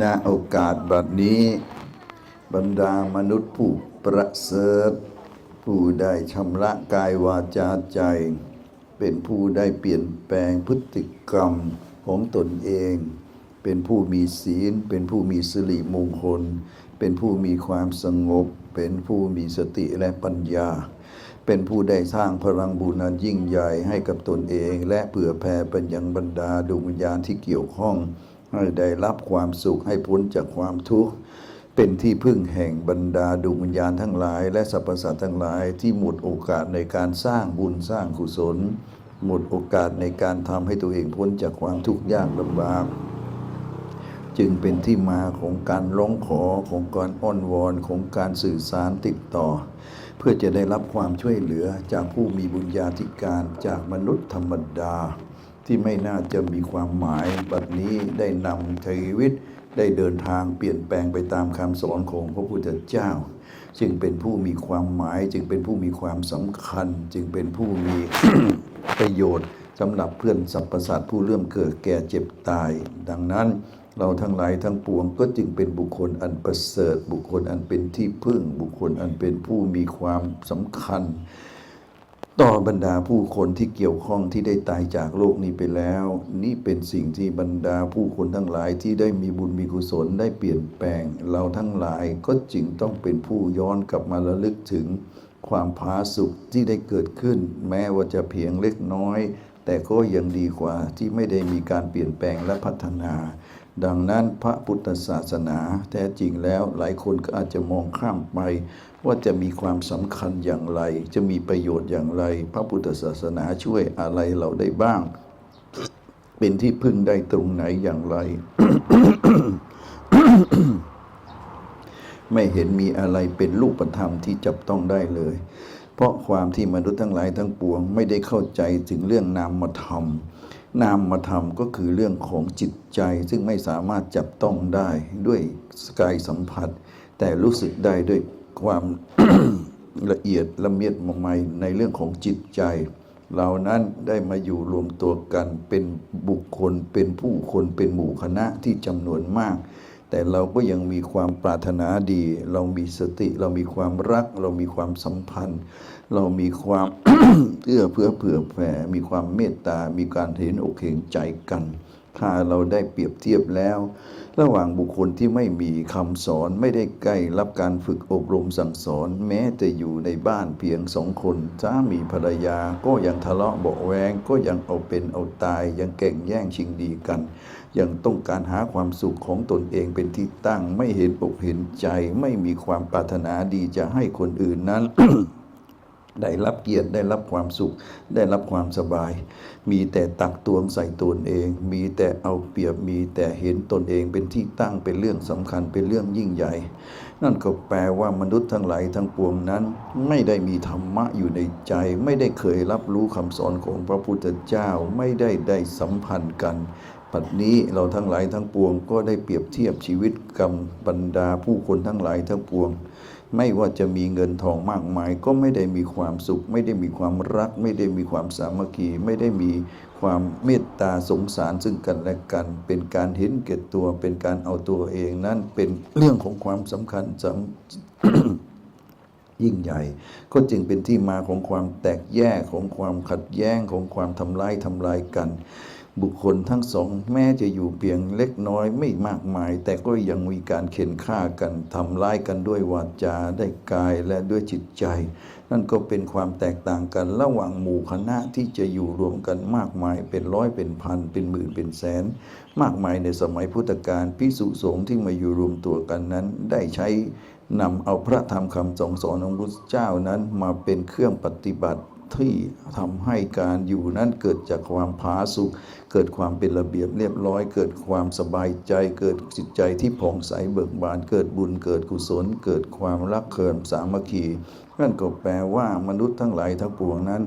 ณโอกาสบัดนี้ บรรดามนุษย์ผู้ประเสริฐ ผู้ได้ชำระกายวาจาใจ เป็นผู้ได้เปลี่ยนแปลงพฤติกรรมของตนเอง เป็นผู้มีศีล เป็นผู้มีสิริมงคล เป็นผู้มีความสงบ เป็นผู้มีสติและปัญญาเป็นผู้ได้สร้างพลังบุญอันยิ่งใหญ่ให้กับตนเอง และเผื่อแผ่เป็นยังบรรดาดวงวิญญาณที่เกี่ยวข้อง ให้ได้รับความสุขให้พ้นจากความทุกข์เป็นที่พึ่งแห่งบรรดาดวงวิญญาณทั้งหลาย และสรรพสัตว์ทั้งหลาย ที่หมดโอกาสในการสร้างบุญสร้างกุศล หมดโอกาสในการทำให้ตัวเองพ้นจากความทุกข์ยากลำบากจึงเป็นที่มาของการร้องขอของการอ้อนวอนของการสื่อสารติดต่อ เพื่อจะได้รับความช่วยเหลือจากผู้มีบุญญาธิการจากมนุษย์ธรรมดา ที่ไม่น่าจะมีความหมายบัดนี้ได้นำชีวิตได้เดินทางเปลี่ยนแปลงไปตามคำสอนของพระพุทธเจ้า จึงเป็นผู้มีความหมาย จึงเป็นผู้มีความสำคัญ จึงเป็นผู้มีประโยชน์สำหรับเพื่อนสรรพสัตว์ผู้เริ่มเกิดแก่เจ็บตาย ดังนั้นเราทั้งหลายทั้งปวงก็จึงเป็นบุคคลอันประเสริฐ บุคคลอันเป็นที่พึ่ง บุคคลอันเป็นผู้มีความสำคัญ ต่อบรรดาผู้คนที่เกี่ยวข้องที่ได้ตายจากโลกนี้ไปแล้ว นี่เป็นสิ่งที่บรรดาผู้คนทั้งหลายที่ได้มีบุญมีกุศลได้เปลี่ยนแปลง เราทั้งหลายก็จึงต้องเป็นผู้ย้อนกลับมาระลึกถึงความผาสุกที่ได้เกิดขึ้น แม้ว่าจะเพียงเล็กน้อย แต่ก็ยังดีกว่าที่ไม่ได้มีการเปลี่ยนแปลงและพัฒนา ดังนั้นพระพุทธศาสนาแท้จริงแล้วหลายคนก็อาจจะมองข้ามไป ว่าจะมีความสำคัญอย่างไร จะมีประโยชน์อย่างไร พระพุทธศาสนาช่วยอะไรเราได้บ้าง เป็นที่พึ่งได้ตรงไหนอย่างไร ไม่เห็นมีอะไรเป็นรูปธรรมที่จับต้องได้เลย เพราะความที่มนุษย์ทั้งหลายทั้งปวง ไม่ได้เข้าใจถึงเรื่องนามธรรม นามธรรมก็คือเรื่องของจิตใจซึ่งไม่สามารถจับต้องได้ด้วยกายสัมผัส แต่รู้สึกได้ด้วยความละเอียดละเมียดมมัยในเรื่องของจิตใจ เหล่านั้นได้มาอยู่รวมตัวกันเป็นบุคคลเป็นผู้คนเป็นหมู่คณะที่จำนวนมาก แต่เราก็ยังมีความปรารถนาดี เรามีสติเรามีความรัก เรามีความสัมพันธ์ เรามีความเอื้อเพื่อเผื่อแผ่ มีความเมตตา มีการเห็นอกเห็นใจกัน ถ้าเราได้เปรียบเทียบแล้ว ระหว่างบุคคลที่ไม่มีคำสอนไม่ได้ใกล้รับการฝึกอบรมสั่งสอน แม้จะอยู่ในบ้านเพียงสองคนสามีภรรยาก็ยังทะเลาะเบาะแวงก็ยังเอาเป็นเอาตาย ยังแก่งแย่งชิงดีกัน ยังต้องการหาความสุขของตนเองเป็นที่ตั้งไม่เห็นอกเห็นใจ ไม่มีความปรารถนาดีจะให้คนอื่นนั้น ได้รับเกียรติได้รับความสุข ได้รับความสบาย มีแต่ตักตวงใส่ตนเอง มีแต่เอาเปรียบมีแต่เห็นตนเองเป็นที่ตั้งเป็นเรื่องสำคัญเป็นเรื่องยิ่งใหญ่ นั่นก็แปลว่ามนุษย์ทั้งหลายทั้งปวงนั้น ไม่ได้มีธรรมะอยู่ในใจ ไม่ได้เคยรับรู้คำสอนของพระพุทธเจ้าไม่ได้ได้สัมพันธ์กันปัจนี้เราทั้งหลายทั้งปวงก็ได้เปรียบเทียบชีวิตกับบรรดาผู้คนทั้งหลายทั้งปวง ไม่ว่าจะมีเงินทองมากมาย ก็ไม่ได้มีความสุข ไม่ได้มีความรัก ไม่ได้มีความสามัคคี ไม่ได้มีความเมตตาสงสารซึ่งกันและกัน เป็นการเห็นแก่ตัว เป็นการเอาตัวเองนั้นเป็นเรื่องของความสำคัญสำยิ่งใหญ่ก็จึงเป็นที่มาของความแตกแยกของความขัดแย้งของความทำลายทำลายกัน บุคคลทั้งสองแม้จะอยู่เพียงเล็กน้อยไม่มากมาย แต่ก็ยังมีการเข็นฆ่ากันทำร้ายกันด้วยวาจาได้กายและด้วยจิตใจ นั่นก็เป็นความแตกต่างกันระหว่างหมู่คณะที่จะอยู่รวมกันมากมายเป็นร้อยเป็นพันเป็นหมื่นเป็นแสน มากมายในสมัยพุทธกาลพิสุสงฆ์ที่มาอยู่รวมตัวกันนั้นได้ใช้นำเอาพระธรรมคำสอนสอนของพระเจ้านั้นมาเป็นเครื่องปฏิบัติที่ทำให้การอยู่นั้นเกิดจากความผาสุก เกิดความเป็นระเบียบเรียบร้อย เกิดความสบายใจ เกิดจิตใจที่ผ่องใสเบิกบาน เกิดบุญเกิดกุศล เกิดความรักเคิมสามัคคีนั่นก็แปลว่ามนุษย์ทั้งหลายทั้งปวงนั้น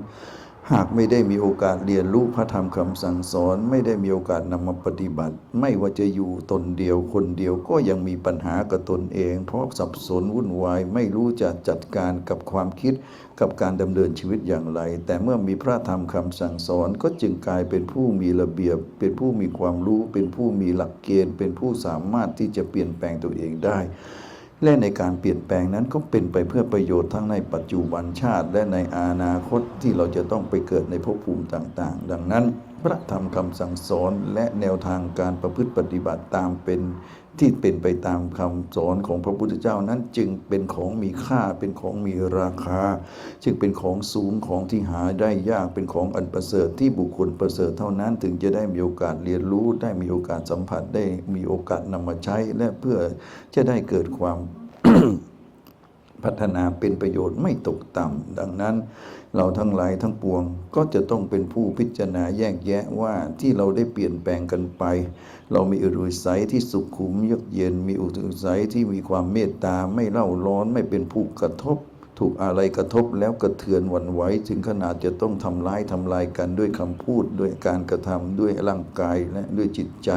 หากไม่ได้มีโอกาสเรียนรู้พระธรรมคำสั่งสอน ไม่ได้มีโอกาสนำมาปฏิบัติ ไม่ว่าจะอยู่ตนเดียวคนเดียวก็ยังมีปัญหากับตนเอง เพราะสับสนวุ่นวายไม่รู้จะจัดการกับความคิดกับการดำเนินชีวิตอย่างไร แต่เมื่อมีพระธรรมคำสั่งสอนก็จึงกลายเป็นผู้มีระเบียบ เป็นผู้มีความรู้ เป็นผู้มีหลักเกณฑ์ เป็นผู้สามารถที่จะเปลี่ยนแปลงตัวเองได้ และในการเปลี่ยนแปลงนั้นก็เป็นไปเพื่อประโยชน์ทั้งในปัจจุบันชาติ และในอนาคตที่เราจะต้องไปเกิดในภพภูมิต่างๆ ดังนั้น พระธรรมคำสั่งสอนและแนวทางการประพฤติปฏิบัติตามเป็น ที่เป็นไปตามคำสอนของพระพุทธเจ้านั้นจึงเป็นของมีค่าเป็นของมีราคา จึงเป็นของสูงของที่หาได้ยากเป็นของอันประเสริฐที่บุคคลประเสริฐเท่านั้น ถึงจะได้มีโอกาสเรียนรู้ ได้มีโอกาสสัมผัสได้มีโอกาสนำมาใช้และเพื่อจะได้เกิดความ พัฒนาเป็นประโยชน์ไม่ตกต่ำดังนั้น เราทั้งหลายทั้งปวงก็จะต้องเป็นผู้พิจารณาแยกแยะว่าที่เราได้เปลี่ยนแปลงกันไป เรามีอุดมใสยที่สุขุมเยือกเย็น มีอุดมใสยที่มีความเมตตาไม่เล่าร้อนไม่เป็นผู้กระทบ ถูกอะไรกระทบแล้วกระเทือนหวันไหวถึงขนาดจะต้องทำร้ายทำลายกันด้วยคำพูด ด้วยการกระทำด้วยร่างกายและด้วยจิตใจ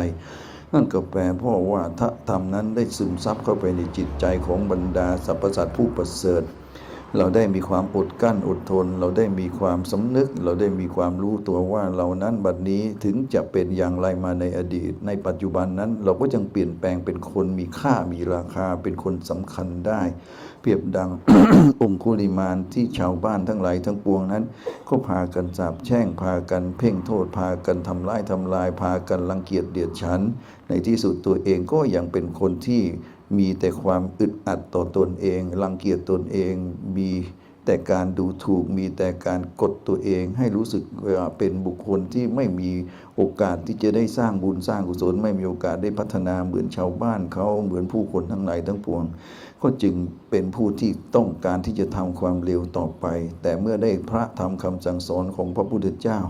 นั่นก็แปลพราะว่าถ้าธรรมนั้นได้ซึมซับเข้าไปในจิตใจของบรรดาสรรพสัตว์ผู้ประเสริฐ เราได้มีความอดกั้นอดทน เราได้มีความสำนึก เราได้มีความรู้ตัวว่าเรานั้นบัดนี้ถึงจะเป็นอย่างไรมาในอดีต ในปัจจุบันนั้นเราก็ยังเปลี่ยนแปลงเป็นคนมีค่ามีราคาเป็นคนสำคัญได้ เปรียบดัง องคุลิมานที่ชาวบ้านทั้งหลายทั้งปวงนั้น ก็พากันสาบแช่งพากันเพ่งโทษ พากันทำร้ายทำลาย พากันรังเกียจเดียดฉัน ในที่สุดตัวเองก็ยังเป็นคนที่ มีแต่ความอึดอัดต่อตนเอง รังเกียจตนเอง มีแต่การดูถูก มีแต่การกดตัวเอง ให้รู้สึกว่าเป็นบุคคลที่ไม่มีโอกาสที่จะได้สร้างบุญสร้างกุศล ไม่มีโอกาสได้พัฒนาเหมือนชาวบ้านเขาเหมือนผู้คนทั้งหลายทั้งปวง ก็จึงเป็นผู้ที่ต้องการที่จะทำความเร็วต่อไป แต่เมื่อได้พระธรรมคำสั่งสอนของพระพุทธเจ้า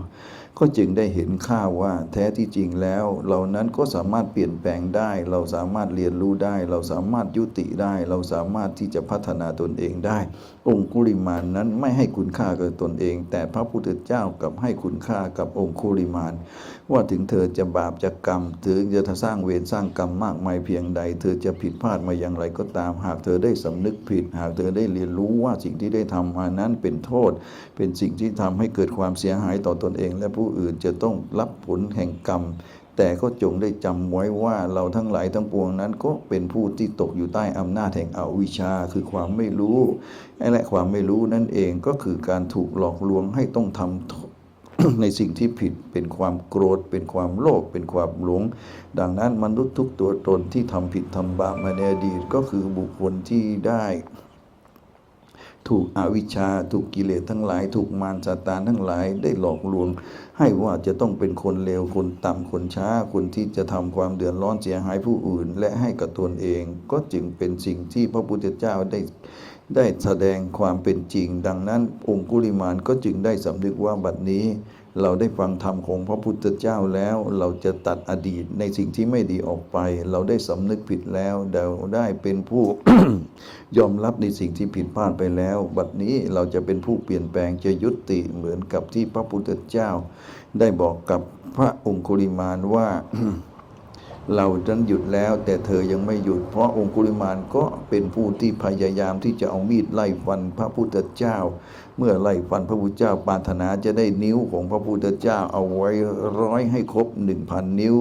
ก็จึงได้เห็นค่าว่าแท้ที่จริงแล้วเรานั้นก็สามารถเปลี่ยนแปลงได้ เราสามารถเรียนรู้ได้ เราสามารถยุติได้ เราสามารถที่จะพัฒนาตนเองได้องคุลิมานนั้นไม่ให้คุณค่ากับตนเอง แต่พระพุทธเจ้ากลับให้คุณค่ากับองคุลิมาน ว่าถึงเธอจะบาปจะกรรม ถึงจะสร้างเวรสร้างกรรมมากมายเพียงใด เธอจะผิดพลาดมาอย่างไรก็ตาม หากเธอได้สำนึกผิด หากเธอได้เรียนรู้ว่าสิ่งที่ได้ทำมานั้นเป็นโทษ เป็นสิ่งที่ทำให้เกิดความเสียหายต่อตนเอง และผู้อื่นจะต้องรับผลแห่งกรรม แต่ก็จงได้จำไว้ว่าเราทั้งหลายทั้งปวงนั้นก็เป็นผู้ที่ตกอยู่ใต้อำนาจแห่งอวิชชา คือความไม่รู้และความไม่รู้นั่นเองก็คือการถูกหลอกลวงให้ต้องทำในสิ่งที่ผิดเป็นความโกรธ เป็นความโลภเป็นความหลง ดังนั้นมนุษย์ทุกตัวตนที่ทำผิดทำบาปมาในอดีตก็คือบุคคลที่ได้ ถูกอวิชชา ถูกกิเลสทั้งหลาย ถูกมารซาตานทั้งหลายได้หลอกลวง ให้ว่าจะต้องเป็นคนเลวคนต่ำคนช้า คนที่จะทำความเดือดร้อนเสียหายผู้อื่น และให้กับตนเอง ก็จึงเป็นสิ่งที่พระพุทธเจ้าได้ได้แสดงความเป็นจริง ดังนั้นองคุลิมานก็จึงได้สำนึกว่าบัดนี้ เราได้ฟังธรรมของพระพุทธเจ้าแล้ว เราจะตัดอดีตในสิ่งที่ไม่ดีออกไป เราได้สำนึกผิดแล้วเราได้เป็นผู้ยอมรับในสิ่งที่ผิดพลาดไปแล้ว บัดนี้เราจะเป็นผู้เปลี่ยนแปลงจะยุติเหมือนกับที่พระพุทธเจ้า ได้บอกกับพระองคุลิมานว่าเราดันหยุดแล้วแต่เธอยังไม่หยุด เพราะองคุลิมานก็เป็นผู้ที่พยายามที่จะเอามีดไล่ฟันพระพุทธเจ้า เมื่อไล่ฟันพระพุทธเจ้าปรารถนาจะได้นิ้วของพระพุทธเจ้าเอาไว้ร้อยให้ครบหนึ่งพันนิ้ว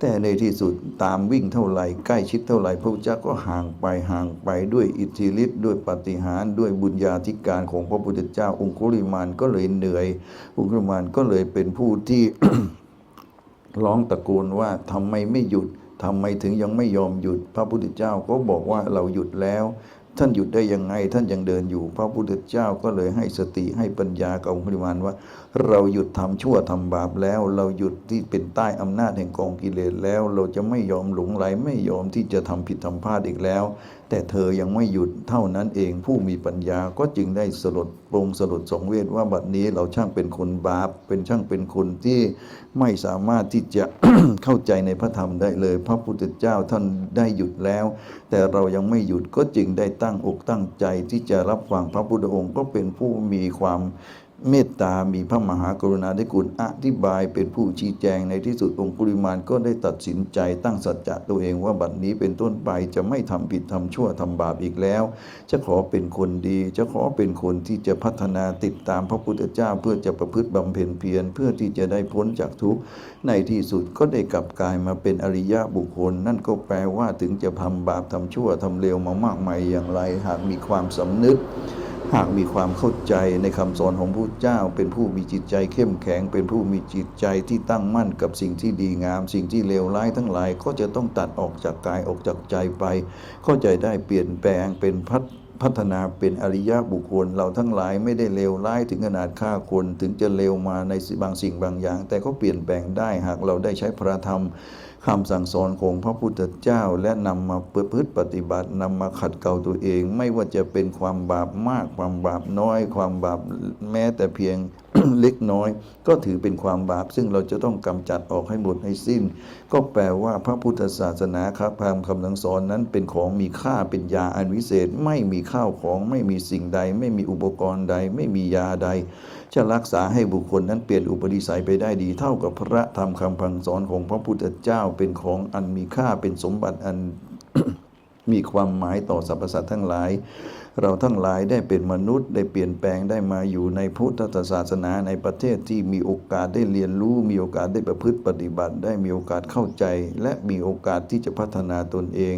แต่ในที่สุดตามวิ่งเท่าไหร่ใกล้ชิดเท่าไหร่พระพุทธเจ้าก็ห่างไปห่างไปด้วยอิทธิฤทธิ์ด้วยปฏิหารด้วยบุญญาธิการของพระพุทธเจ้า องคุลิมานก็เลยเหนื่อยองคุลิมานก็เลยเป็นผู้ที่ร้องตะโกนว่าทำไมไม่หยุดทำไมถึงยังไม่ยอมหยุด พระพุทธเจ้าก็บอกว่าเราหยุดแล้ว ท่านหยุดได้ยังไง ท่านยังเดินอยู่ พระพุทธเจ้าก็เลยให้สติให้ปัญญากับองค์ปริมาณว่า เราหยุดทำชั่วทำบาปแล้ว เราหยุดที่เป็นใต้อำนาจแห่งกองกิเลสแล้ว เราจะไม่ยอมหลงไหลไม่ยอมที่จะทำผิดทำพลาดอีกแล้ว แต่เธอยังไม่หยุดเท่านั้นเองผู้มีปัญญาก็จึงได้สลดปรงสลดสงเวทว่าบัดนี้เราช่างเป็นคนบาป เป็นช่างเป็นคนที่ไม่สามารถที่จะเข้าใจในพระธรรมได้เลย พระพุทธเจ้าท่านได้หยุดแล้ว แต่เรายังไม่หยุดก็จึงได้ตั้งอกตั้งใจที่จะรับฟังพระพุทธองค์ก็เป็นผู้มีความ เมตตามีพระมหากรุณาธิคุณอธิบายเป็นผู้ชี้แจงในที่สุดองคุลิมานก็ได้ตัดสินใจตั้งสัจจะตัวเองว่าบัดนี้เป็นต้นไปจะไม่ทำผิดทำชั่วทำบาปอีกแล้ว จะขอเป็นคนดี จะขอเป็นคนที่จะพัฒนาติดตามพระพุทธเจ้าเพื่อจะประพฤติบำเพ็ญเพียรเพื่อที่จะได้พ้นจากทุกข์ในที่สุดก็ได้กลับกลายมาเป็นอริยะบุคคล นั่นก็แปลว่าถึงจะทำบาปทำชั่วทำเลวมามากมายอย่างไร หากมีความสำนึก หากมีความเข้าใจในคำสอนของพระเจ้า เป็นผู้มีจิตใจเข้มแข็ง เป็นผู้มีจิตใจที่ตั้งมั่นกับสิ่งที่ดีงาม สิ่งที่เลวร้ายทั้งหลาย ก็จะต้องตัดออกจากกายออกจากใจไป เข้าใจได้เปลี่ยนแปลงเป็นพัฒพัฒนาเป็นอริยะบุคคล เราทั้งหลายไม่ได้เลวร้ายถึงขนาดฆ่าคนถึงจะเลวมาในบางสิ่งบางอย่าง แต่ก็เปลี่ยนแปลงได้หากเราได้ใช้พระธรรม คำสั่งสอนของพระพุทธเจ้าและนำมาประพฤติปฏิบัตินำมาขัดเกลาตัวเอง ไม่ว่าจะเป็นความบาปมากความบาปน้อย ความบาปแม้แต่เพียง เล็กน้อย ก็ถือเป็นความบาป ซึ่งเราจะต้องกำจัดออกให้หมดให้สิ้น ก็แปลว่าพระพุทธศาสนาครับพามคำสั่งสอนนั้นเป็นของมีค่าเป็นยาอันวิเศษ ไม่มีข้าวของไม่มีสิ่งใด ไม่มีอุปกรณ์ใด ไม่มียาใด จะรักษาให้บุคคลนั้นเปลี่ยนอุปนิสัยไปได้ดี เท่ากับพระธรรมคำพังสอนของพระพุทธเจ้าเป็นของอันมีค่าเป็นสมบัติอัน มีความหมายต่อสรรพสัตว์ทั้งหลาย เราทั้งหลายได้เป็นมนุษย์ได้เปลี่ยนแปลงได้มาอยู่ในพุทธศาสนาในประเทศที่มีโอกาสได้เรียนรู้ มีโอกาสได้ประพฤติปฏิบัติ ได้มีโอกาสเข้าใจ และมีโอกาสที่จะพัฒนาตนเอง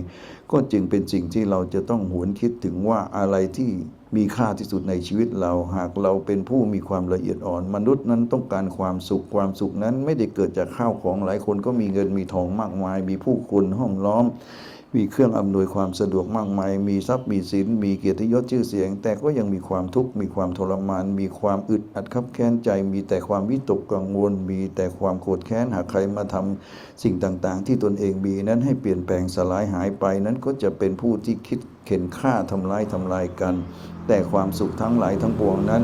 ก็จึงเป็นสิ่งที่เราจะต้องหวนคิดถึงว่าอะไรที่มีค่าที่สุดในชีวิตเราหากเราเป็นผู้มีความละเอียดอ่อน มนุษย์นั้นต้องการความสุขความสุขนั้นไม่ได้เกิดจากข้าวของหลายคนก็มีเงินมีทองมากมาย มีผู้คนห้อมล้อม มีเครื่องอำนวยความสะดวกมากมาย มีทรัพย์มีสิน มีเกียรติยศชื่อเสียง แต่ก็ยังมีความทุกข์ มีความทรมาน มีความอึดอัดคับแค้นใจ มีแต่ความวิตกกังวล มีแต่ความโกรธแค้น หากใครมาทำสิ่งต่างๆ ที่ตนเองมีนั้นให้เปลี่ยนแปลงสลายหายไป นั้นก็จะเป็นผู้ที่คิดเข็นฆ่าทำร้ายทำลายกัน แต่ความสุขทั้งหลายทั้งปวงนั้น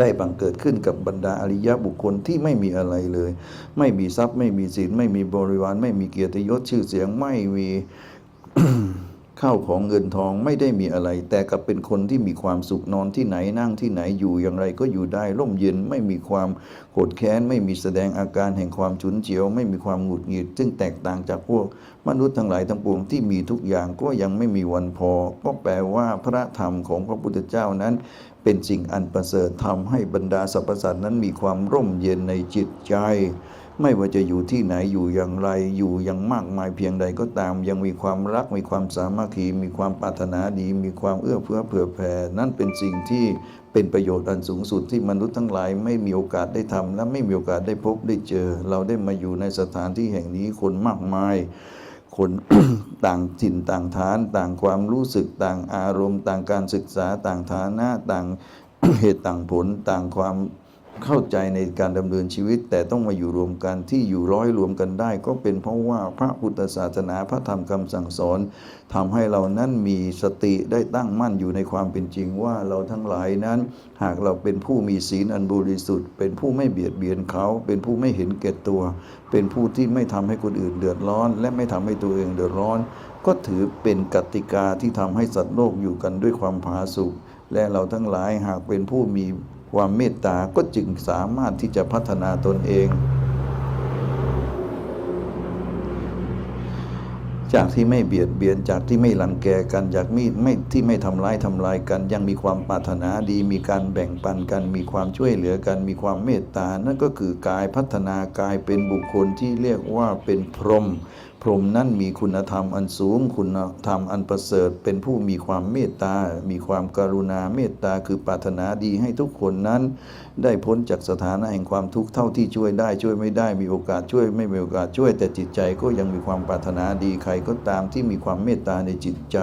ได้บังเกิดขึ้นกับบรรดาอริยะบุคคลที่ไม่มีอะไรเลย ไม่มีทรัพย์ ไม่มีสินไม่มีบริวาร ไม่มีเกียรติยศชื่อเสียงไม่มีข้าวของเงินทองไม่ได้มีอะไร แต่กับเป็นคนที่มีความสุขนอนที่ไหนนั่งที่ไหนอยู่อย่างไรก็อยู่ได้ร่มเย็นไม่มีความโกรธแค้น ไม่มีแสดงอาการแห่งความฉุนเฉียว ไม่มีความหงุดหงิด ซึ่งแตกต่างจากพวกมนุษย์ทั้งหลายทั้งปวงที่มีทุกอย่างก็ยังไม่มีวันพอ ก็แปลว่าพระธรรมของพระพุทธเจ้านั้น เป็นสิ่งอันประเสริฐทำให้บรรดาสรรพสัตว์นั้นมีความร่มเย็นในจิตใจ ไม่ว่าจะอยู่ที่ไหนอยู่อย่างไร อยู่อย่างมากมายเพียงใดก็ตาม ยังมีความรักมีความสามัคคีมีความปรารถนาดี มีความเอื้อเฟื้อเผื่อแผ่นั่นเป็นสิ่งที่เป็นประโยชน์อันสูงสุดที่มนุษย์ทั้งหลายไม่มีโอกาสได้ทำและไม่มีโอกาสได้พบได้เจอ เราได้มาอยู่ในสถานที่แห่งนี้คนมากมาย คนต่างถิ่นต่างฐาน ต่างความรู้สึกต่างอารมณ์ ต่างการศึกษาต่างฐานะต่างเหตุต่างผลต่างความ เข้าใจในการดำเนินชีวิต แต่ต้องมาอยู่รวมกันที่อยู่ร้อยรวมกันได้ ก็เป็นเพราะว่าพระพุทธศาสนาพระธรรมคำสั่งสอนทำให้เรานั้นมีสติได้ตั้งมั่นอยู่ในความเป็นจริงว่าเราทั้งหลายนั้น หากเราเป็นผู้มีศีลอันบริสุทธิ์ เป็นผู้ไม่เบียดเบียนเขา เป็นผู้ไม่เห็นแก่ตัว เป็นผู้ที่ไม่ทำให้คนอื่นเดือดร้อน และไม่ทำให้ตัวเองเดือดร้อน ก็ถือเป็นกติกาที่ทำให้สัตว์โลกอยู่กันด้วยความผาสุกและเราทั้งหลายหากเป็นผู้มี ความเมตตาก็จึงสามารถที่จะพัฒนาตนเอง จากที่ไม่เบียดเบียนจากที่ไม่รังแกกันจากมีไม่ที่ไม่ทำร้ายทำลายกัน ยังมีความปรารถนาดี มีการแบ่งปันกัน มีความช่วยเหลือกัน มีความเมตตา นั่นก็คือกายพัฒนากายเป็นบุคคลที่เรียกว่าเป็นพรหม พรหมนั้นมีคุณธรรมอันสูง คุณธรรมอันประเสริฐ เป็นผู้มีความเมตตา มีความกรุณาเมตตาคือปรารถนาดีให้ทุกคนนั้น ได้พ้นจากสถานะแห่งความทุกข์เท่าที่ช่วยได้ช่วยไม่ได้มีโอกาสช่วยไม่มีโอกาสช่วย แต่จิตใจก็ยังมีความปรารถนาดีใครก็ตามที่มีความเมตตาในจิตใจ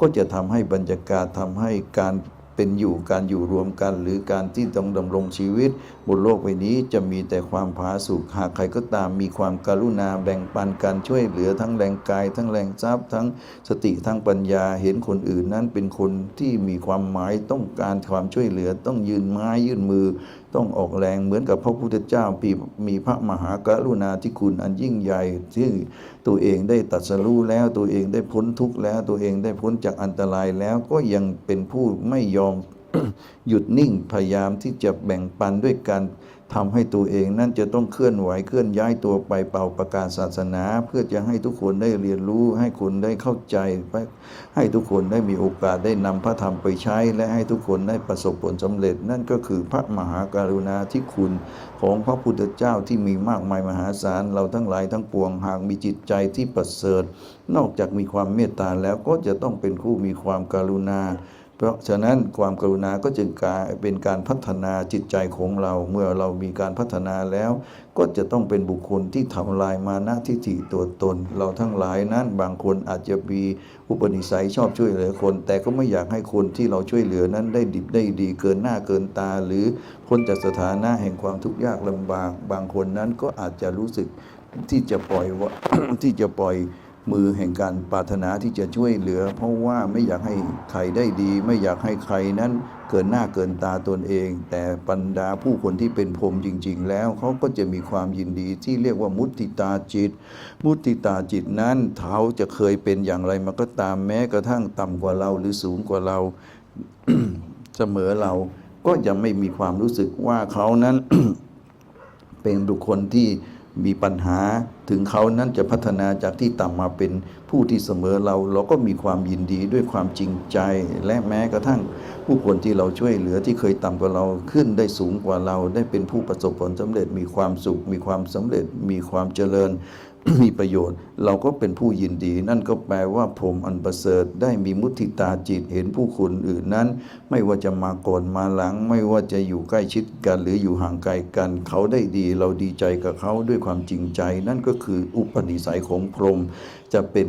ก็จะทำให้บรรยากาศทำให้การ เป็นอยู่การอยู่รวมกัน หรือการที่ต้องดำรงชีวิต บนโลกใบนี้จะมีแต่ความผาสุกหากใครก็ตามมีความการุณาแบ่งปันการช่วยเหลือทั้งแรงกาย ทั้งแรงทรัพย์ทั้งสติทั้งปัญญาเห็นคนอื่นนั้นเป็นคนที่มีความหมายต้องการความช่วยเหลือต้องยืนไม้ยื่นมือต้องออกแรงเหมือนกับพระพุทธเจ้าปีมีพระมหากรุณาธิคุณอันยิ่งใหญ่ที่ตัวเองได้ตัดสรู้แล้วตัวเองได้พ้นทุกข์แล้ว ตัวเองได้พ้นจากอันตรายแล้วก็ยังเป็นผู้ไม่ยอมหยุดนิ่งพยายามที่จะแบ่งปันด้วยการ ทำให้ตัวเองนั่นจะต้องเคลื่อนไหวเคลื่อนย้ายตัวไปเป่าประกาศศาสนา เพื่อจะให้ทุกคนได้เรียนรู้ ให้คนได้เข้าใจ ให้ทุกคนได้มีโอกาสได้นำพระธรรมไปใช้ และให้ทุกคนได้ประสบผลสำเร็จ นั่นก็คือพระมหากรุณาธิคุณของพระพุทธเจ้าที่มีมากมายมหาศาลเราทั้งหลายทั้งปวงหากมีจิตใจที่ประเสริฐ นอกจากมีความเมตตาแล้วก็จะต้องเป็นผู้มีความกรุณา เพราะฉะนั้นความกรุณาก็จึงกลายเป็นการพัฒนาจิตใจของเรา เมื่อเรามีการพัฒนาแล้ว ก็จะต้องเป็นบุคคลที่ทำลายมานะทิฏฐิตัวตน เราทั้งหลายนั้นบางคนอาจจะมีอุปนิสัยชอบช่วยเหลือคน แต่ก็ไม่อยากให้คนที่เราช่วยเหลือนั้นได้ดิบได้ดีเกินหน้าเกินตา หรือพ้นจากสถานะแห่งความทุกข์ยากลำบาก บางคนนั้นก็อาจจะรู้สึกที่จะปล่อยที่จะปล่อย มือแห่งการปรารถนาที่จะช่วยเหลือ เพราะว่าไม่อยากให้ใครได้ดี ไม่อยากให้ใครนั้นเกินหน้าเกินตาตนเอง แต่บรรดาผู้คนที่เป็นพรหมจริง ๆ แล้วเขาก็จะมีความยินดีที่เรียกว่ามุติตาจิต มุติตาจิตนั้นเขาจะเคยเป็นอย่างไรมาก็ตามแม้กระทั่งต่ำกว่าเราหรือสูงกว่าเราเสมอเราก็ยังไม่มีความรู้สึกว่าเขานั้น เป็นบุคคลที่ มีปัญหาถึงเขานั้นจะพัฒนาจากที่ต่ำมาเป็นผู้ที่เสมอเรา เราก็มีความยินดีด้วยความจริงใจ และแม้กระทั่งผู้คนที่เราช่วยเหลือที่เคยต่ำกว่าเราขึ้นได้สูงกว่าเรา ได้เป็นผู้ประสบผลสำเร็จมีความสุข มีความสำเร็จมีความเจริญ มีประโยชน์ เราก็เป็นผู้ยินดี นั่นก็แปลว่าผมอันประเสริฐได้มีมุทิตาจิตเห็นผู้คนอื่นนั้น ไม่ว่าจะมาก่อนมาหลัง ไม่ว่าจะอยู่ใกล้ชิดกันหรืออยู่ห่างไกลกัน เขาได้ดี เราดีใจกับเขาด้วยความจริงใจ นั่นก็คืออุปนิสัยของพรหมจะเป็น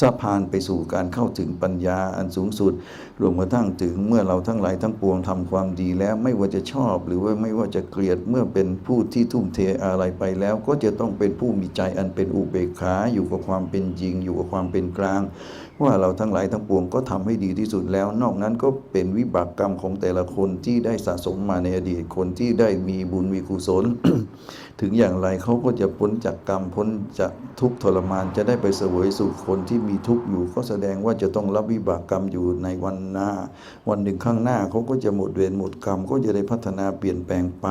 สะพานไปสู่การเข้าถึงปัญญาอันสูงสุด รวมกระทั่งถึงเมื่อเราทั้งหลายทั้งปวงทำความดีแล้วไม่ว่าจะชอบ หรือว่าไม่ว่าจะเกลียดเมื่อเป็นผู้ที่ทุ่มเทอะไรไปแล้ว ก็จะต้องเป็นผู้มีใจอันเป็นอุเบกขาอยู่กับความเป็นจริง อยู่กับความเป็นกลาง ว่าเราทั้งหลายทั้งปวงก็ทำให้ดีที่สุดแล้ว นอกนั้นก็เป็นวิบากกรรมของแต่ละคนที่ได้สะสมมาในอดีตคนที่ได้มีบุญมีกุศล ถึงอย่างไรเขาก็จะพ้นจากกรรมพ้นจากทุกทรมานจะได้ไปเสวยสุขคนที่มีทุกข์อยู่ ก็แสดงว่าจะต้องรับวิบากกรรมอยู่ในวันหน้า วันหนึ่งข้างหน้าเขาก็จะหมดเวรหมดกรรมก็จะได้พัฒนาเปลี่ยนแปลงไป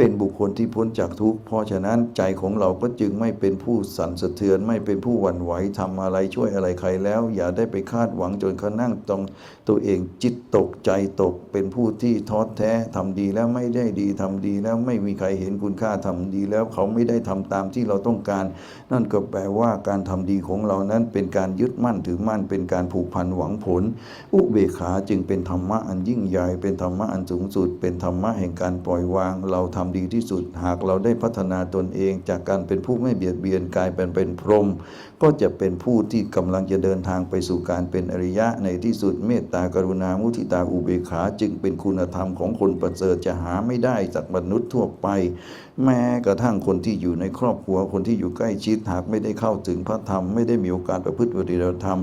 เป็นบุคคลที่พ้นจากทุกข์เพราะฉะนั้นใจของเราก็จึงไม่เป็นผู้สั่นสะเทือน ไม่เป็นผู้หวั่นไหวทำอะไรช่วยอะไรใครแล้ว อย่าได้ไปคาดหวังจนเขานั่งตรงตัวเองจิตตกใจตกเป็นผู้ที่ท้อแท้ทำดีแล้วไม่ได้ดีทำดีแล้วไม่มีใครเห็นคุณค่าทำดีแล้วเขาไม่ได้ทำตามที่เราต้องการ นั่นก็แปลว่าการทำดีของเรานั้นเป็นการยึดมั่นถือมั่นเป็นการผูกพันหวังผล อุเบกขาจึงเป็นธรรมะอันยิ่งใหญ่เป็นธรรมะอันสูงสุด เป็นธรรมะแห่งการปล่อยวางเราทำดีที่สุด หากเราได้พัฒนาตนเองจากการเป็นผู้ไม่เบียดเบียนกลายเป็นเป็นพรหม ก็จะเป็นผู้ที่กำลังจะเดินทางไปสู่การเป็นอริยะในที่สุดเมตตากรุณามุทิตาอุเบกขาจึงเป็นคุณธรรมของคนประเสริฐจะหาไม่ได้จากมนุษย์ทั่วไป แม้กระทั่งคนที่อยู่ในครอบครัวคนที่อยู่ใกล้ชิดหากไม่ได้เข้าถึงพระธรรมไม่ได้มีโอกาสประพฤติปฏิบัติธรรม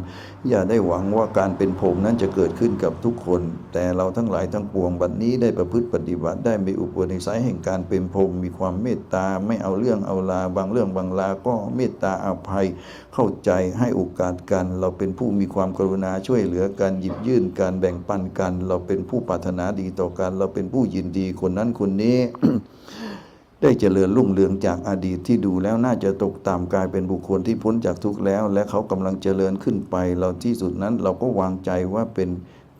อย่าได้หวังว่าการเป็นพรหมนั้นจะเกิดขึ้นกับทุกคน แต่เราทั้งหลายทั้งปวงบัดนี้ได้ประพฤติปฏิบัติได้มีอุปนิสัยแห่งการเป็นพรหมมีความเมตตาไม่เอาเรื่องเอาลาบางเรื่องบางลาก็เมตตาอาภัย เข้าใจให้โอกาสกัน เราเป็นผู้มีความกรุณาช่วยเหลือกันหยิบยื่นการแบ่งปันกัน เราเป็นผู้ปรารถนาดีต่อกัน เราเป็นผู้ยินดีคนนั้นคนนี้ ได้เจริญรุ่งเรืองจากอดีตที่ดูแล้วน่าจะตกต่ำกลายเป็นบุคคลที่พ้นจากทุกข์แล้ว และเขากำลังเจริญขึ้นไป เราที่สุดนั้นเราก็วางใจว่าเป็น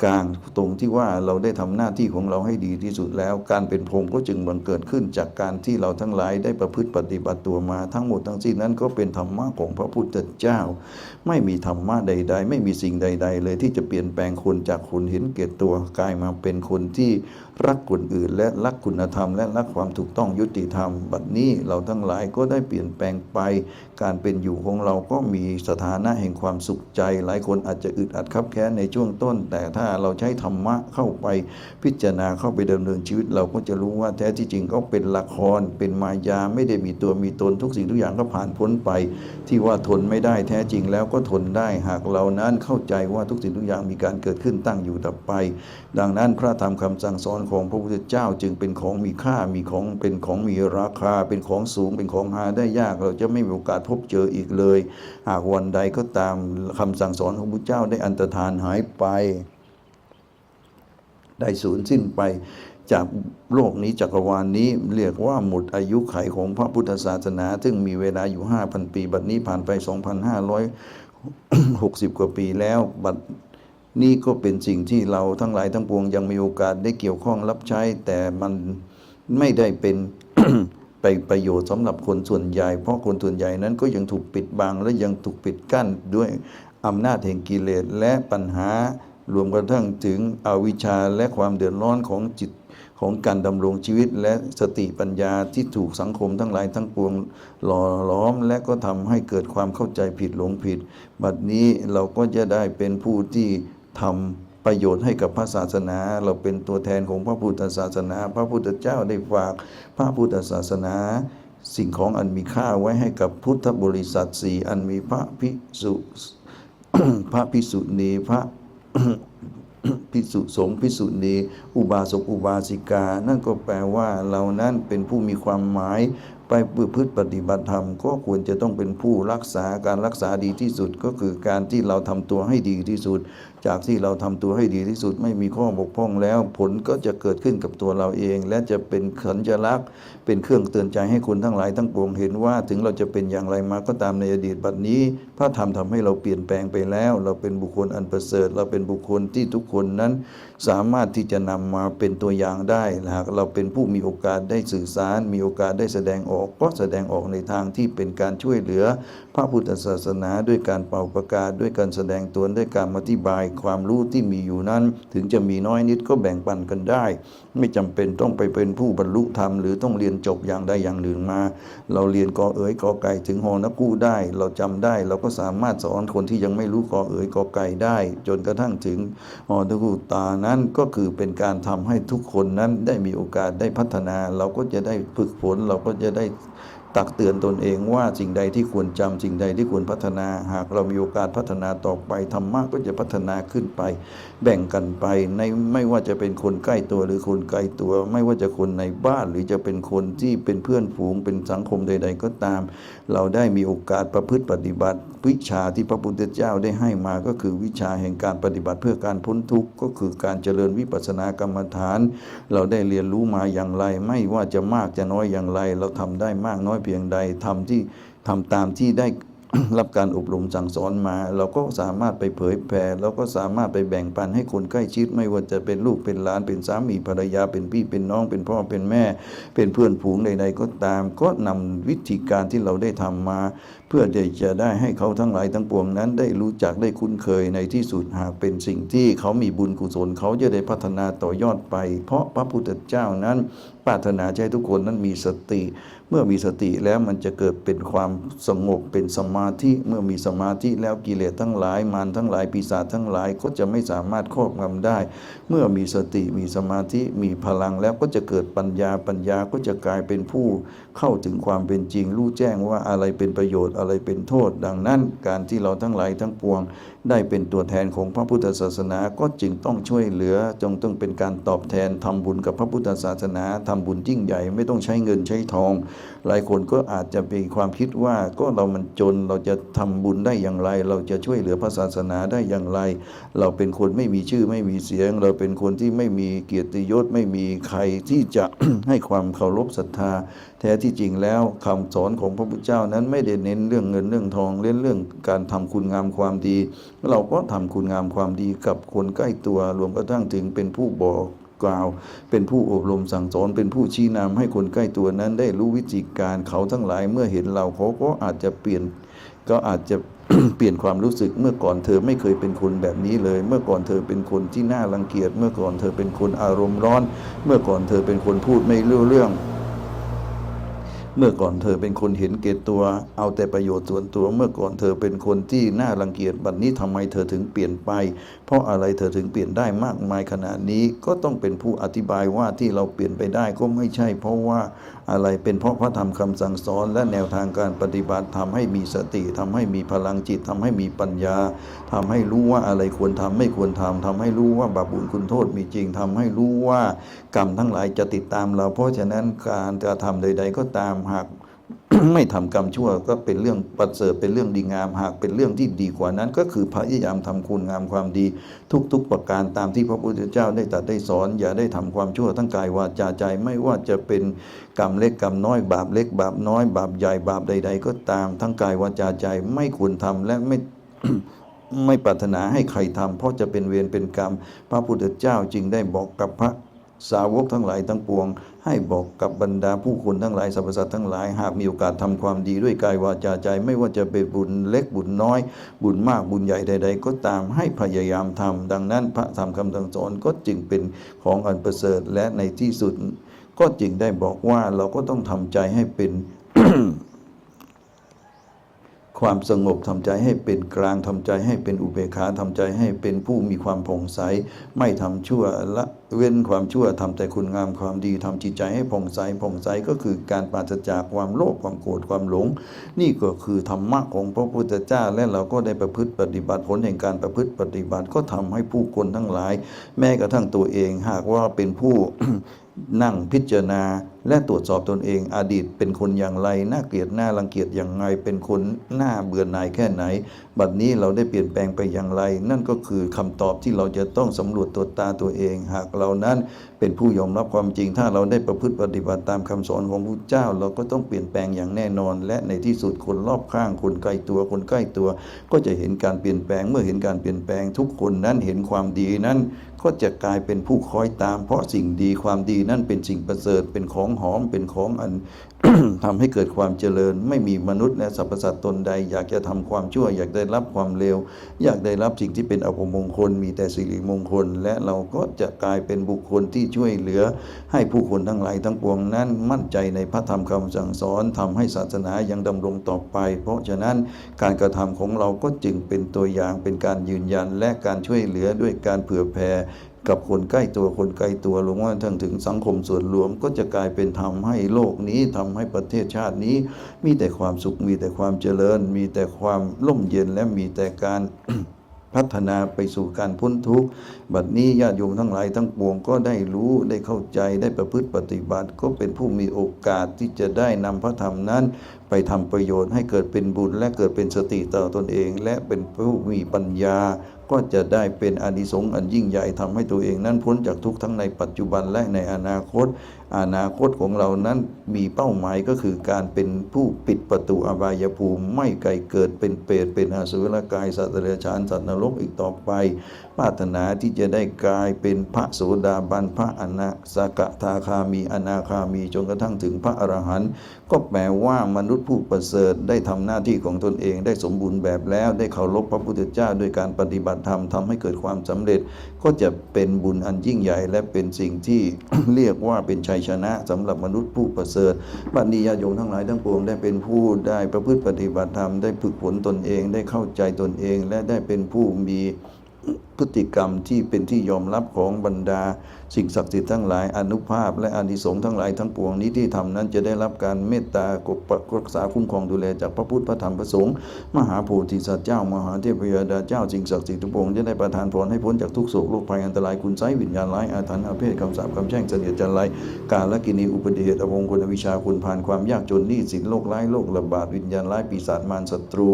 กลางตรงที่ว่าเราได้ทำหน้าที่ของเราให้ดีที่สุดแล้ว การเป็นพรหมก็จึงบังเกิดขึ้นจากการที่เราทั้งหลายได้ประพฤติปฏิบัติตัวมา ทั้งหมดทั้งสิ้นนั้นก็เป็นธรรมะของพระพุทธเจ้า ไม่มีธรรมะใด ๆ ไม่มีสิ่งใด ๆ เลยที่จะเปลี่ยนแปลงคนจากคนเห็นเกียรตัวกลายมาเป็นคนที่ รักคนอื่น และรักคุณธรรม และรักความถูกต้องยุติธรรม บัดนี้เราทั้งหลายก็ได้เปลี่ยนแปลงไป การเป็นอยู่ของเราก็มีสถานะแห่งความสุขใจ หลายคนอาจจะอึดอัดคับแค้นในช่วงต้น แต่ถ้าเราใช้ธรรมะเข้าไปพิจารณาเข้าไปดำเนินชีวิต เราก็จะรู้ว่าแท้ที่จริงก็เป็นละคร เป็นมายาไม่ได้มีตัวมีตนทุกสิ่งทุกอย่างก็ผ่านพ้นไป ที่ว่าทนไม่ได้แท้จริงแล้วก็ทนได้หากเรานั้นเข้าใจว่าทุกสิ่งทุกอย่างมีการเกิดขึ้นตั้งอยู่ดับไป ดังนั้นพระธรรมคำสั่งสอนของพระพุทธเจ้าจึงเป็นของมีค่ามีของเป็นของมีราคา เป็นของสูงเป็นของหาได้ยาก เราจะไม่มีโอกาสพบเจออีกเลย หากวันใดก็ตามคำสั่งสอนของพระพุทธเจ้าได้อันตรธานหายไป ได้สูญสิ้นไปจากโลกนี้จักรวาลนี้เรียกว่าหมดอายุไขของพระพุทธศาสนา ซึ่งมีเวลาอยู่ 5,000 ปี บัดนี้ผ่านไป 2,560 กว่าปีแล้วบัด นี้ก็เป็นสิ่งที่เราทั้งหลายทั้งปวงยังมีโอกาสได้เกี่ยวข้องรับใช้ แต่มันไม่ได้เป็นไปประโยชน์สำหรับคนส่วนใหญ่ เพราะคนส่วนใหญ่นั้นก็ยังถูกปิดบังและยังถูกปิดกั้นด้วยอำนาจแห่งกิเลสและปัญหารวมกระทั่งถึงอวิชชาและความเดือดร้อนของจิตของการดำรงชีวิตและสติปัญญาที่ถูกสังคมทั้งหลายทั้งปวงหล่อล้อม และก็ทำให้เกิดความเข้าใจผิดหลงผิด บัดนี้เราก็จะได้เป็นผู้ที่ ทำประโยชน์ให้กับพระศาสนา เราเป็นตัวแทนของพระพุทธศาสนา พระพุทธเจ้าได้ฝากพระพุทธศาสนา สิ่งของอันมีค่าไว้ให้กับพุทธบริษัทสี่อันมีพระภิกษุพระภิกษุณีพระภิกษุสงฆ์ภิกษุณีอุบาสกอุบาสิกา นั่นก็แปลว่าเรานั้นเป็นผู้มีความหมายไปประพฤติปฏิบัติธรรม ก็ควรจะต้องเป็นผู้รักษาการรักษาดีที่สุดก็คือการที่เราทำตัวให้ดีที่สุด จากที่เราทำตัวให้ดีที่สุดไม่มีข้อบกพร่องแล้ว ผลก็จะเกิดขึ้นกับตัวเราเอง และจะเป็นขันจะลักษณ์ เป็นเครื่องเตือนใจให้คนทั้งหลายทั้งปวงเห็นว่าถึงเราจะเป็นอย่างไรมาก็ตามในอดีตบัดนี้ พระธรรมทำให้เราเปลี่ยนแปลงไปแล้ว เราเป็นบุคคลอันประเสริฐ เราเป็นบุคคลที่ทุกคนนั้น สามารถที่จะนำมาเป็นตัวอย่างได้หากเราเป็นผู้มีโอกาสได้สื่อสาร มีโอกาสได้แสดงออกก็แสดงออกในทางที่เป็นการช่วยเหลือ พระพุทธศาสนาด้วยการเป่าประกาศด้วยการแสดงตนด้วยการอธิบายความรู้ที่มีอยู่นั้น ถึงจะมีน้อยนิดก็แบ่งปันกันได้ ไม่จำเป็นต้องไปเป็นผู้บรรลุธรรมหรือต้องเรียนจบอย่างใดอย่างหนึ่งมา เราเรียนกอเอ๋ยกอไก่ถึงหอนักกู้ได้ เราจำได้เราก็สามารถสอนคนที่ยังไม่รู้กอเอ๋ยกอไก่ได้ จนกระทั่งถึงหอนักกู้ตานั้นก็คือเป็นการทำให้ทุกคนนั้นได้มีโอกาสได้พัฒนา เราก็จะได้ฝึกฝนเราก็จะได้ ตักเตือนตนเองว่าสิ่งใดที่ควรจำสิ่งใดที่ควรพัฒนา หากเรามีโอกาสพัฒนาต่อไปธรรมะก็จะพัฒนาขึ้นไป แบ่งกันไปในไม่ว่าจะเป็นคนใกล้ตัวหรือคนไกลตัว ไม่ว่าจะคนในบ้านหรือจะเป็นคนที่เป็นเพื่อนฝูงเป็นสังคมใด ๆ ก็ตาม เราได้มีโอกาสประพฤติปฏิบัติ วิชาที่พระพุทธเจ้าได้ให้มาก็คือวิชาแห่งการปฏิบัติเพื่อการพ้นทุกข์ก็คือการเจริญวิปัสสนากรรมฐาน เราได้เรียนรู้มาอย่างไร ไม่ว่าจะมากจะน้อยอย่างไร เราทำได้มากน้อยเพียงใดทำที่ทำตามที่ได้รับการอบรมสั่งสอนมา เราก็สามารถไปเผยแผ่เราก็สามารถไปแบ่งปันให้คนใกล้ชิด ไม่ว่าจะเป็นลูกเป็นหลานเป็นสามีภรรยาเป็นพี่เป็นน้องเป็นพ่อเป็นแม่ เป็นเพื่อนผูงใด ๆ ก็ตาม ก็นำวิธีการที่เราได้ทำมา พื่อที่จะได้ให้เขาทั้งหลายทั้งปวงนั้น ได้รู้จักได้คุ้นเคยในที่สุดหากเป็นสิ่งที่เขามีบุญกุศลเขาจะได้พัฒนาต่อยอดไป เพราะพระพุทธเจ้านั้นปรารถนาให้ทุกคนนั้นมีสติ เมื่อมีสติแล้วมันจะเกิดเป็นความสงบเป็นสมาธิเมื่อมีสมาธิแล้วกิเลสทั้งหลายมารทั้งหลายปีศาจทั้งหลายก็จะไม่สามารถครอบงำได้ เมื่อมีสติมีสมาธิมีพลังแล้วก็จะเกิดปัญญาปัญญาก็จะกลายเป็นผู้ เข้าถึงความเป็นจริง รู้แจ้งว่าอะไรเป็นประโยชน์อะไรเป็นโทษ ดังนั้น การที่เราทั้งหลายทั้งปวง ได้เป็นตัวแทนของพระพุทธศาสนาก็จึงต้องช่วยเหลือจงต้องเป็นการตอบแทนทำบุญกับพระพุทธศาสนาทำบุญยิ่งใหญ่ไม่ต้องใช้เงินใช้ทอง หลายคนก็อาจจะมีความคิดว่าก็เรามันจนเราจะทำบุญได้อย่างไร เราจะช่วยเหลือพระศาสนาได้อย่างไร เราเป็นคนไม่มีชื่อไม่มีเสียง เราเป็นคนที่ไม่มีเกียรติยศไม่มีใครที่จะให้ความเคารพศรัทธา แท้ที่จริงแล้วคำสอนของพระพุทธเจ้านั้นไม่ได้เน้นเรื่องเงินเรื่องทองเน้นเรื่องการทำคุณงามความดี เราก็ทำคุณงามความดีกับคนใกล้ตัวรวมกระทั่งถึงเป็นผู้บอกกล่าว เป็นผู้อบรมสั่งสอนเป็นผู้ชี้นำให้คนใกล้ตัวนั้นได้รู้วิธีการเขาทั้งหลายเมื่อเห็นเราเขาก็อาจจะเปลี่ยนก็อาจจะเปลี่ยนความรู้สึกเมื่อก่อนเธอไม่เคยเป็นคนแบบนี้เลย เมื่อก่อนเธอเป็นคนที่น่ารังเกียจ เมื่อก่อนเธอเป็นคนอารมณ์ร้อน เมื่อก่อนเธอเป็นคนพูดไม่รู้เรื่อง เมื่อก่อนเธอเป็นคนเห็นเกตตัว เอาแต่ประโยชน์ส่วนตัว เมื่อก่อนเธอเป็นคนที่น่ารังเกียจบัดนี้ทำไมเธอถึงเปลี่ยนไป เพราะอะไรเธอถึงเปลี่ยนได้มากมายขนาดนี้ก็ต้องเป็นผู้อธิบายว่าที่เราเปลี่ยนไปได้ก็ไม่ใช่ เพราะว่า อะไรเป็นเพราะพระธรรมคำสั่งสอน และแนวทางการปฏิบัติทำให้มีสติทำให้มีพลังจิตทำให้มีปัญญาทำให้รู้ว่าอะไรควรทำไม่ควรทำทำให้รู้ว่าบาปบุญคุณโทษมีจริงทำให้รู้ว่ากรรมทั้งหลายจะติดตามเรา เพราะฉะนั้นการกระทำใด ๆ ก็ตามหาก ไม่ทำกรรมชั่วก็เป็นเรื่องประเสริฐเป็นเรื่องดีงามหากเป็นเรื่องที่ดีกว่านั้น ก็คือพยายามทำคุณงามความดี ทุกๆประการตามที่พระพุทธเจ้าได้ตรัสได้สอน อย่าได้ทำความชั่วทั้งกายวาจาใจไม่ว่าจะเป็นกรรมเล็กกรรมน้อยบาปเล็กบาปน้อย บาปใหญ่บาปใด ๆ ก็ตามทั้งกายวาจาใจไม่ควรทำและไม่ไม่ปรารถนาให้ใครทำเพราะจะเป็นเวรเป็นกรรม พระพุทธเจ้าจึงได้บอกกับพระสาวกทั้งหลายทั้งปวง ให้บอกกับบรรดาผู้คนทั้งหลายสรรพสัตว์ทั้งหลาย หากมีโอกาสทำความดีด้วยกายวาจาใจ ไม่ว่าจะเป็นบุญเล็กบุญน้อย บุญมากบุญใหญ่ใด ๆ ก็ตามให้พยายามทำดังนั้นพระธรรมคำสั่งสอนก็จึงเป็นของอันประเสริฐและในที่สุด ก็จึงได้บอกว่าเราก็ต้องทำใจให้เป็น ความสงบทำใจให้เป็นกลางทำใจให้เป็นอุเบกขาทำใจให้เป็นผู้มีความผ่องใส ไม่ทำชั่วละเว้นความชั่วทำแต่คุณงามความดีทำจิตใจให้ผ่องใสผ่องใสก็คือการปราศจากความโลภความโกรธความหลง นี่ก็คือธรรมะของพระพุทธเจ้าและเราก็ได้ประพฤติปฏิบัติผลแห่งการประพฤติปฏิบัติก็ทำให้ผู้คนทั้งหลาย แม้กระทั่งตัวเองหากว่าเป็นผู้นั่งพิจารณา และตรวจสอบตนเองอดีตเป็นคนอย่างไรน่าเกลียดน่ารังเกียจอย่างไรเป็นคนน่าเบื่อหน่ายแค่ไหน บัดนี้เราได้เปลี่ยนแปลงไปอย่างไร นั่นก็คือคำตอบที่เราจะต้องสำรวจตัวตาตัวเอง หากเรานั้นเป็นผู้ยอมรับความจริง ถ้าเราได้ประพฤติปฏิบัติตามคำสอนของพระเจ้า เราก็ต้องเปลี่ยนแปลงอย่างแน่นอน และในที่สุดคนรอบข้างคนใกล้ตัวคนใกล้ตัว ก็จะเห็นการเปลี่ยนแปลงเมื่อเห็นการเปลี่ยนแปลงทุกคนนั้นเห็นความดีนั้น ก็จะกลายเป็นผู้คอยตาม เพราะสิ่งดีความดีนั่นเป็นสิ่งประเสริฐเป็นของหอมเป็นของอันทำให้เกิดความเจริญ ไม่มีมนุษย์และสรรพสัตว์ตนใด อยากจะทำความชั่ว อยากได้รับความเลวอยากได้รับสิ่งที่เป็นอัปมงคล มีแต่สิริมงคล และเราก็จะกลายเป็นบุคคลที่ช่วยเหลือ ให้ผู้คนทั้งหลายทั้งปวงนั้น มั่นใจในพระธรรมคำสั่งสอนทำให้ศาสนายังดำรงต่อไป เพราะฉะนั้นการกระทำของเราก็จึงเป็นตัวอย่างเป็นการยืนยันและการช่วยเหลือด้วยการเผื่อแผ่ กับคนใกล้ตัวคนไกลตัวลงว่าทั้งถึงสังคมส่วนรวมก็จะกลายเป็นทำให้โลกนี้ทำให้ประเทศชาตินี้ มีแต่ความสุขมีแต่ความเจริญ มีแต่ความร่มเย็นและมีแต่การพัฒนาไปสู่การพ้นทุกข์ บัดนี้ญาติโยมทั้งหลายทั้งปวงก็ได้รู้ได้เข้าใจได้ประพฤติปฏิบัติ ก็เป็นผู้มีโอกาสที่จะได้นำพระธรรมนั้น ไปทำประโยชน์ให้เกิดเป็นบุญและเกิดเป็นสติต่อตนเอง และเป็นผู้มีปัญญา ก็จะได้เป็นอนิสงส์อันยิ่งใหญ่ทำให้ตัวเองนั้นพ้นจากทุกข์ทั้งในปัจจุบันและในอนาคต อนาคตของเรานั้นมีเป้าหมายก็คือการเป็นผู้ปิดประตูอบายภูมิ ไม่ไกลเกิดเป็นเปรตเป็นอสุรกายสัตว์เดรัจฉานสัตว์นรกอีกต่อไปปรารถนาที่จะได้กลายเป็นพระโสดาบันพระอนาสกทาคามีอนาคามีจนกระทั่งถึงพระอรหันต์ก็แปลว่ามนุษย์ผู้ประเสริฐได้ทำหน้าที่ของตนเอง ได้สมบูรณ์แบบแล้วได้เคารพพระพุทธเจ้าด้วยการปฏิบัติธรรมทำให้เกิดความสำเร็จ ก็จะเป็นบุญอันยิ่งใหญ่ และเป็นสิ่งที่เรียกว่าเป็นชัยชนะสำหรับมนุษย์ผู้ประเสริฐบัดนี้ญาติโยมทั้งหลายทั้งปวงได้เป็นผู้ได้ประพฤติปฏิบัติธรรมได้ฝึกฝนตนเองได้เข้าใจตนเองและได้เป็นผู้มี พฤติกรรมที่เป็นที่ยอมรับของบรรดา สิ่งศักดิ์สิทธิ์ทั้งหลายอนุภาพ และอานิสงส์ทั้งหลายทั้งปวงนี้ที่ทำนั้นจะได้รับการเมตตากปกรักษาคุ้มครองดูแลจากพระพุทธพระธรรมพระสงฆ์มหาโพธิสัตว์เจ้ามหาเทพยดาเจ้าสิ่งศักดิ์สิทธิ์ทุกองค์จะได้ประทานพรให้พ้นจากทุกโศกโรคภัยอันตรายคุณไสยวิญญาณร้ายอาถรรพ์อาเพศคำสาปคำแช่งเสนียดจันไรกาลกินีอุปเดชอภงคุณวิชาคุณผ่านความยากจนหนี้สินโรคร้ายโรคระบาดวิญญาณร้ายปีศาจมารศัตรู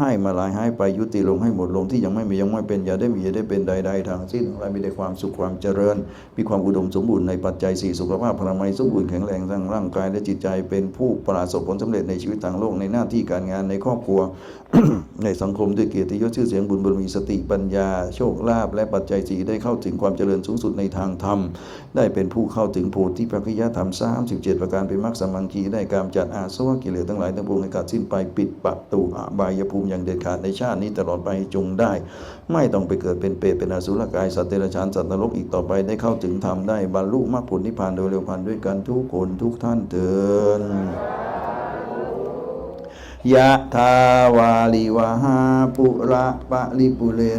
ให้มาลายให้ไปยุติลงให้หมดลงที่ยังไม่มียังไม่เป็นอย่าได้มีอย่าได้เป็นใด ๆ ทางสิ้นเรามีแต่ความสุขความเจริญ มีความอุดมสมบูรณ์ในปัจจัยสี่สุขภาพพลังไม่สมบูรณ์แข็งแรงทั้งร่างกายและจิตใจเป็นผู้ประสบผลสำเร็จในชีวิตทางโลกในหน้าที่การงานในครอบครัวในสังคมด้วยเกียรติยศชื่อเสียงบุญบารมีสติปัญญา โชคลาภและปัจจัยสีได้เข้าถึงความเจริญสูงสุดในทางธรรม ได้เป็นผู้เข้าถึงโพธิปัจจยธรรม37ประการเป็นมรรคสมังคีได้กามจัดอาสวะกิเลสทั้งหลายทั้งปวงในการสิ้นไปปิดประตูอบายภูมิอย่างเด็ดขาดในชาตินี้ตลอดไปจงได้ ไม่ต้องไปเกิดเป็นเปรตเป็นอสุรกายสัตว์เดรัจฉานสัตว์นรกอีกต่อไปได้เข้าถึงธรรมได้บรรลุมรรคผลนิพพานโดยเร็วพันด้วยกันทุกคนทุกท่านเถิด ยะทาวาลิวหาปุระปะลิปุเรน